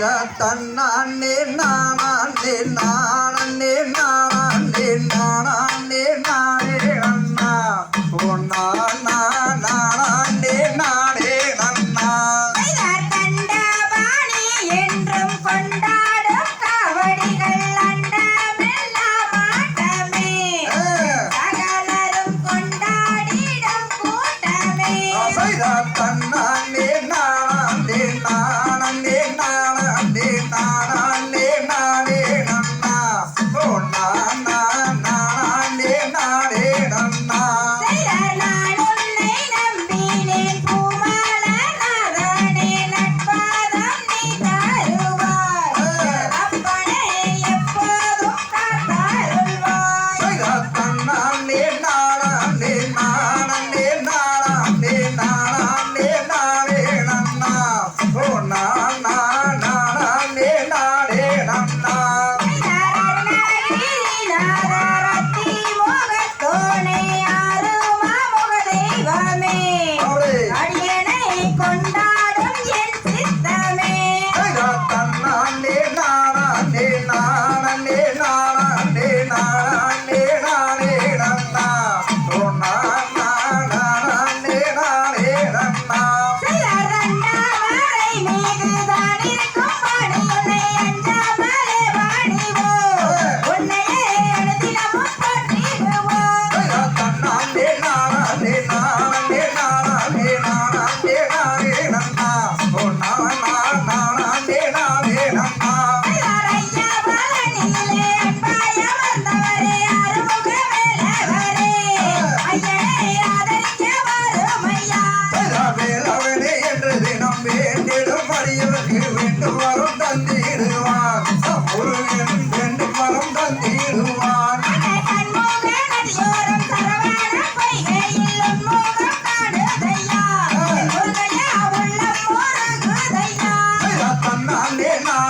தன்னானே நானே நானே நானே நானே நானே நன்னா பொன்னா நானே நானே நன்னா கண்டபாணி என்றும் கொண்டாடும் காவடிகள் சகலரும் கொண்டாடிடும் கூட்டமே. தன்னானே கொண்டாடும் என் சித்தமே. தன்னாண்டே நானாண்டே நானே நானாண்டே நானாண்டே நானே நன்னா சொன்னா நானே நானே நன்னா சிலர் ரெண்டாவரை மீதுதான் இருக்கும் பணி.